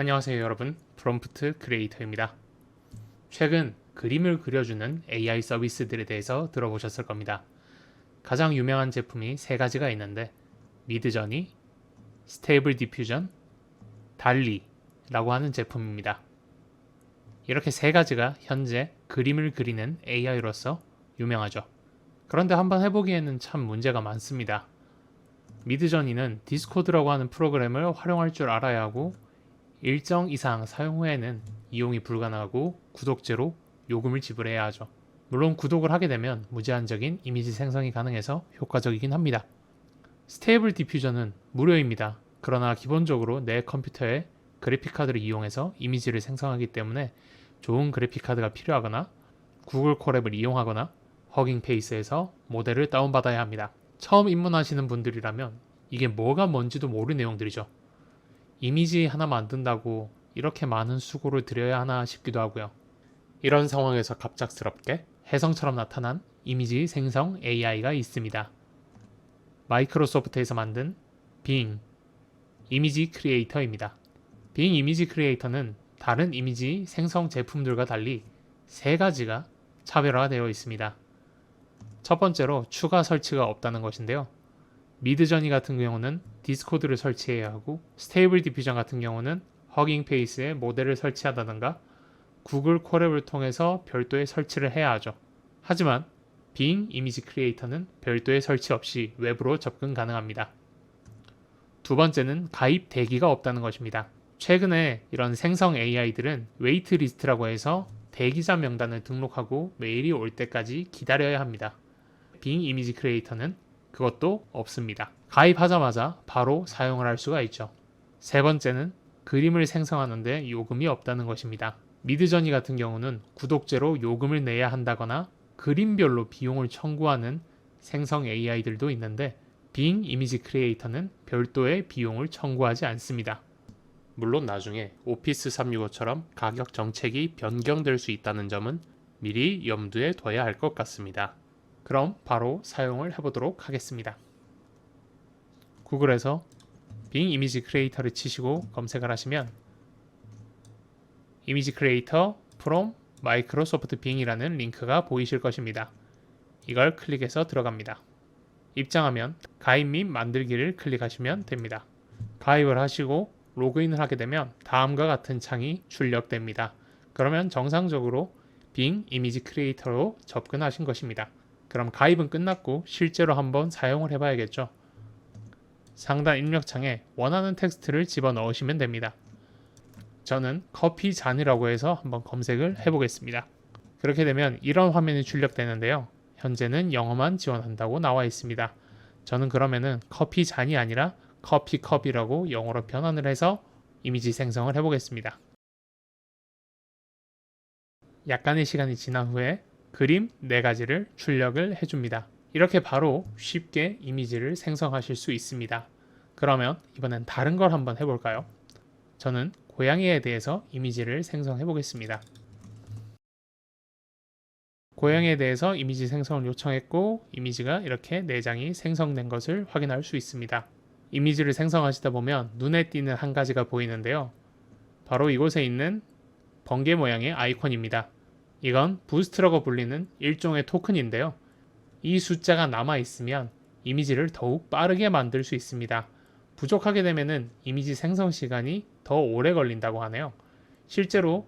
안녕하세요 여러분 프롬프트 크리에이터입니다. 최근 그림을 그려주는 AI 서비스들에 대해서 들어보셨을 겁니다. 가장 유명한 제품이 세 가지가 있는데 미드저니, 스테이블 디퓨전, 달리라고 하는 제품입니다. 이렇게 세 가지가 현재 그림을 그리는 AI로서 유명하죠. 그런데 한번 해보기에는 참 문제가 많습니다. 미드저니는 디스코드라고 하는 프로그램을 활용할 줄 알아야 하고 일정 이상 사용 후에는 이용이 불가능하고 구독제로 요금을 지불해야 하죠. 물론 구독을 하게 되면 무제한적인 이미지 생성이 가능해서 효과적이긴 합니다. 스테이블 디퓨저는 무료입니다. 그러나 기본적으로 내 컴퓨터에 그래픽카드를 이용해서 이미지를 생성하기 때문에 좋은 그래픽카드가 필요하거나 구글 콜앱을 이용하거나 허깅 페이스에서 모델을 다운받아야 합니다. 처음 입문하시는 분들이라면 이게 뭐가 뭔지도 모르는 내용들이죠. 이미지 하나 만든다고 이렇게 많은 수고를 들여야 하나 싶기도 하고요. 이런 상황에서 갑작스럽게 혜성처럼 나타난 이미지 생성 AI가 있습니다. 마이크로소프트에서 만든 빙 이미지 크리에이터입니다. 빙 이미지 크리에이터는 다른 이미지 생성 제품들과 달리 세 가지가 차별화되어 있습니다. 첫 번째로 추가 설치가 없다는 것인데요. 미드저니 같은 경우는 디스코드를 설치해야 하고 스테이블 디퓨전 같은 경우는 허깅 페이스에 모델을 설치하다던가 구글 콜앱을 통해서 별도의 설치를 해야 하죠. 하지만 빙 이미지 크리에이터는 별도의 설치 없이 외부로 접근 가능합니다. 두 번째는 가입 대기가 없다는 것입니다. 최근에 이런 생성 AI들은 웨이트 리스트라고 해서 대기자 명단을 등록하고 메일이 올 때까지 기다려야 합니다. 빙 이미지 크리에이터는 그것도 없습니다. 가입하자마자 바로 사용을 할 수가 있죠. 세 번째는 그림을 생성하는데 요금이 없다는 것입니다. 미드저니 같은 경우는 구독제로 요금을 내야 한다거나 그림별로 비용을 청구하는 생성 AI들도 있는데 빙 이미지 크리에이터는 별도의 비용을 청구하지 않습니다. 물론 나중에 오피스 365처럼 가격 정책이 변경될 수 있다는 점은 미리 염두에 둬야 할 것 같습니다. 그럼 바로 사용을 해보도록 하겠습니다. 구글에서 빙 이미지 크리에이터를 치시고 검색을 하시면 이미지 크리에이터 from 마이크로소프트 빙이라는 링크가 보이실 것입니다. 이걸 클릭해서 들어갑니다. 입장하면 가입 및 만들기를 클릭하시면 됩니다. 가입을 하시고 로그인을 하게 되면 다음과 같은 창이 출력됩니다. 그러면 정상적으로 빙 이미지 크리에이터로 접근하신 것입니다. 그럼 가입은 끝났고 실제로 한번 사용을 해봐야겠죠. 상단 입력창에 원하는 텍스트를 집어 넣으시면 됩니다. 저는 커피 잔이라고 해서 한번 검색을 해보겠습니다. 그렇게 되면 이런 화면이 출력되는데요. 현재는 영어만 지원한다고 나와 있습니다. 저는 그러면은 커피 잔이 아니라 커피 컵이라고 영어로 변환을 해서 이미지 생성을 해보겠습니다. 약간의 시간이 지난 후에 그림 4가지를 출력을 해줍니다. 이렇게 바로 쉽게 이미지를 생성하실 수 있습니다. 그러면 이번엔 다른 걸 한번 해볼까요? 저는 고양이에 대해서 이미지를 생성해 보겠습니다. 고양이에 대해서 이미지 생성을 요청했고 이미지가 이렇게 4장이 생성된 것을 확인할 수 있습니다. 이미지를 생성하시다 보면 눈에 띄는 한 가지가 보이는데요. 바로 이곳에 있는 번개 모양의 아이콘입니다. 이건 부스트라고 불리는 일종의 토큰인데요. 이 숫자가 남아 있으면 이미지를 더욱 빠르게 만들 수 있습니다. 부족하게 되면 이미지 생성 시간이 더 오래 걸린다고 하네요. 실제로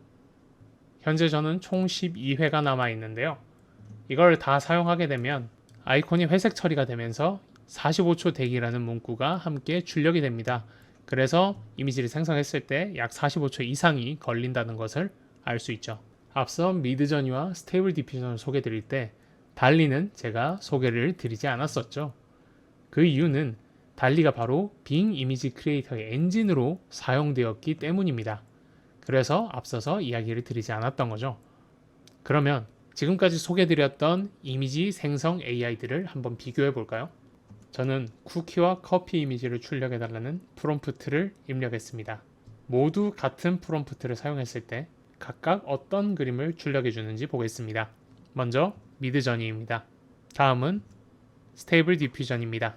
현재 저는 총 12회가 남아 있는데요. 이걸 다 사용하게 되면 아이콘이 회색 처리가 되면서 45초 대기라는 문구가 함께 출력이 됩니다. 그래서 이미지를 생성했을 때 약 45초 이상이 걸린다는 것을 알 수 있죠. 앞서 미드저니와 스테이블 디퓨전을 소개 드릴 때 달리는 제가 소개를 드리지 않았었죠. 그 이유는 달리가 바로 빙 이미지 크리에이터의 엔진으로 사용되었기 때문입니다. 그래서 앞서서 이야기를 드리지 않았던 거죠. 그러면 지금까지 소개드렸던 이미지 생성 AI들을 한번 비교해 볼까요? 저는 쿠키와 커피 이미지를 출력해 달라는 프롬프트를 입력했습니다. 모두 같은 프롬프트를 사용했을 때 각각 어떤 그림을 출력해 주는지 보겠습니다. 먼저 미드저니입니다. 다음은 스테이블 디퓨전입니다.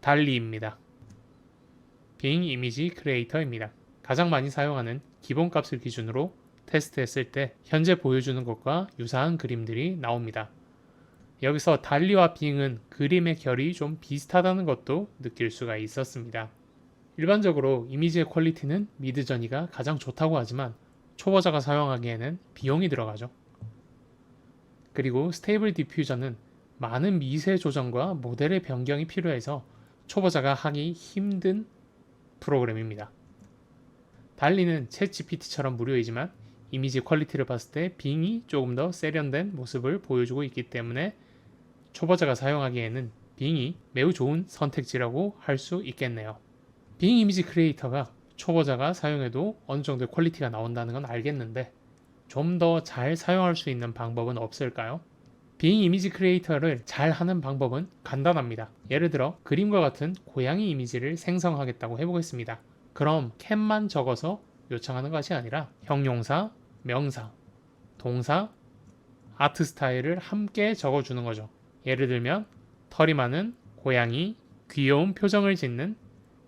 달리입니다. 빙 이미지 크리에이터입니다. 가장 많이 사용하는 기본값을 기준으로 테스트했을 때 현재 보여주는 것과 유사한 그림들이 나옵니다. 여기서 달리와 빙은 그림의 결이 좀 비슷하다는 것도 느낄 수가 있었습니다. 일반적으로 이미지의 퀄리티는 미드저니가 가장 좋다고 하지만 초보자가 사용하기에는 비용이 들어가죠. 그리고 스테이블 디퓨저는 많은 미세 조정과 모델의 변경이 필요해서 초보자가 하기 힘든 프로그램입니다. 달리는 챗 GPT처럼 무료이지만 이미지 퀄리티를 봤을 때 빙이 조금 더 세련된 모습을 보여주고 있기 때문에 초보자가 사용하기에는 빙이 매우 좋은 선택지라고 할 수 있겠네요. 빙 이미지 크리에이터가 초보자가 사용해도 어느 정도의 퀄리티가 나온다는 건 알겠는데 좀 더 잘 사용할 수 있는 방법은 없을까요? 빙 이미지 크리에이터를 잘 하는 방법은 간단합니다. 예를 들어 그림과 같은 고양이 이미지를 생성하겠다고 해보겠습니다. 그럼 캡만 적어서 요청하는 것이 아니라 형용사, 명사, 동사, 아트 스타일을 함께 적어주는 거죠. 예를 들면 털이 많은 고양이, 귀여운 표정을 짓는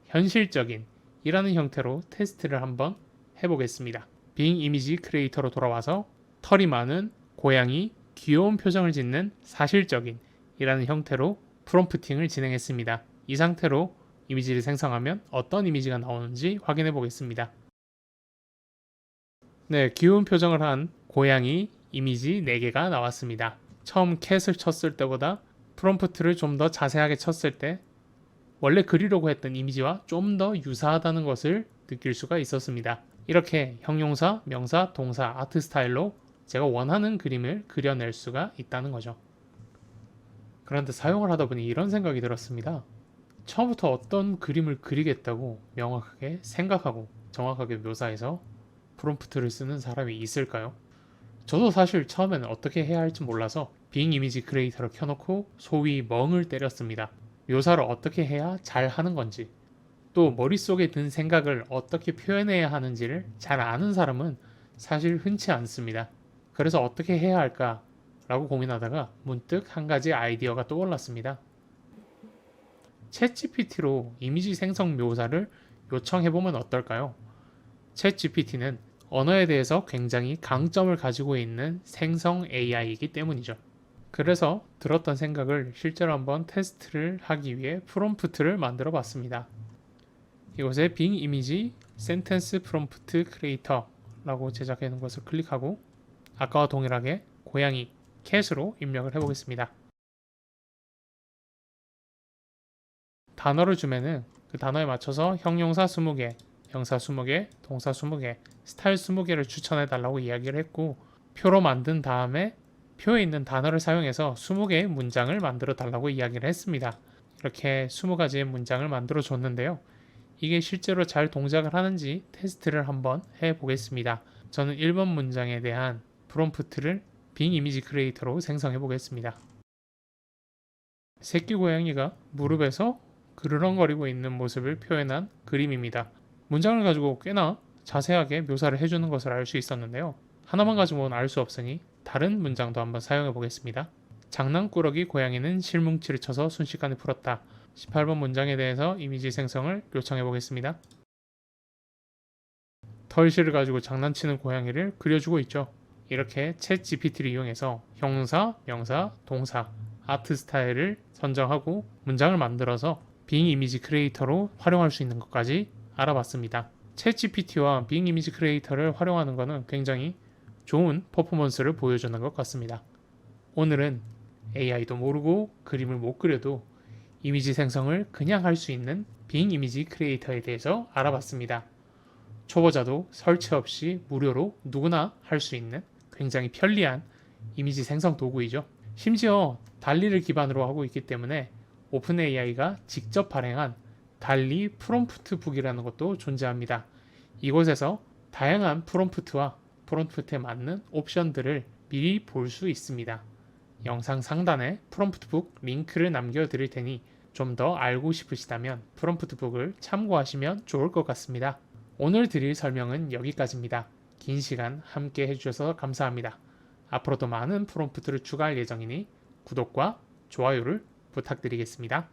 현실적인 이라는 형태로 테스트를 한번 해보겠습니다. 빙 이미지 크리에이터로 돌아와서 털이 많은 고양이, 귀여운 표정을 짓는 사실적인 이라는 형태로 프롬프팅을 진행했습니다. 이 상태로 이미지를 생성하면 어떤 이미지가 나오는지 확인해 보겠습니다. 네, 귀여운 표정을 한 고양이 이미지 4개가 나왔습니다. 처음 캣을 쳤을 때보다 프롬프트를 좀 더 자세하게 쳤을 때 원래 그리려고 했던 이미지와 좀 더 유사하다는 것을 느낄 수가 있었습니다. 이렇게 형용사, 명사, 동사, 아트 스타일로 제가 원하는 그림을 그려낼 수가 있다는 거죠. 그런데 사용을 하다 보니 이런 생각이 들었습니다. 처음부터 어떤 그림을 그리겠다고 명확하게 생각하고 정확하게 묘사해서 프롬프트를 쓰는 사람이 있을까요? 저도 사실 처음에는 어떻게 해야 할지 몰라서 빙 이미지 크리에이터를 켜놓고 소위 멍을 때렸습니다. 묘사를 어떻게 해야 잘 하는 건지, 또 머릿속에 든 생각을 어떻게 표현해야 하는지를 잘 아는 사람은 사실 흔치 않습니다. 그래서 어떻게 해야 할까 라고 고민하다가 문득 한 가지 아이디어가 떠올랐습니다. 챗 GPT로 이미지 생성 묘사를 요청해보면 어떨까요? 챗 GPT는 언어에 대해서 굉장히 강점을 가지고 있는 생성 AI이기 때문이죠. 그래서 들었던 생각을 실제로 한번 테스트를 하기 위해 프롬프트를 만들어 봤습니다. 이곳에 빙 이미지 센텐스 프롬프트 크리에이터라고 제작해 놓은 것을 클릭하고 아까와 동일하게 고양이 캣으로 입력을 해보겠습니다. 단어를 주면은 그 단어에 맞춰서 형용사 20개, 명사 20개, 동사 20개, 스타일 20개를 추천해 달라고 이야기를 했고 표로 만든 다음에 표에 있는 단어를 사용해서 20개의 문장을 만들어 달라고 이야기를 했습니다. 이렇게 20가지의 문장을 만들어 줬는데요. 이게 실제로 잘 동작을 하는지 테스트를 한번 해 보겠습니다. 저는 1번 문장에 대한 프롬프트를 빙 이미지 크리에이터로 생성해 보겠습니다. 새끼 고양이가 무릎에서 그르렁거리고 있는 모습을 표현한 그림입니다. 문장을 가지고 꽤나 자세하게 묘사를 해주는 것을 알 수 있었는데요. 하나만 가지고는 알 수 없으니 다른 문장도 한번 사용해 보겠습니다. 장난꾸러기 고양이는 실뭉치를 쳐서 순식간에 풀었다. 18번 문장에 대해서 이미지 생성을 요청해 보겠습니다. 털실을 가지고 장난치는 고양이를 그려주고 있죠. 이렇게 챗 GPT를 이용해서 형사, 명사, 동사, 아트 스타일을 선정하고 문장을 만들어서 빙 이미지 크리에이터로 활용할 수 있는 것까지 알아봤습니다. 챗 GPT와 빙 이미지 크리에이터를 활용하는 것은 굉장히 좋은 퍼포먼스를 보여주는 것 같습니다. 오늘은 AI도 모르고 그림을 못 그려도 이미지 생성을 그냥 할 수 있는 빙 이미지 크리에이터에 대해서 알아봤습니다. 초보자도 설치 없이 무료로 누구나 할 수 있는 굉장히 편리한 이미지 생성 도구이죠. 심지어 달리를 기반으로 하고 있기 때문에 오픈 AI가 직접 발행한 달리 프롬프트 북이라는 것도 존재합니다. 이곳에서 다양한 프롬프트와 프롬프트에 맞는 옵션들을 미리 볼 수 있습니다. 영상 상단에 프롬프트 북 링크를 남겨 드릴 테니 좀 더 알고 싶으시다면 프롬프트 북을 참고하시면 좋을 것 같습니다. 오늘 드릴 설명은 여기까지입니다. 긴 시간 함께 해주셔서 감사합니다. 앞으로도 많은 프롬프트를 추가할 예정이니 구독과 좋아요를 부탁드리겠습니다.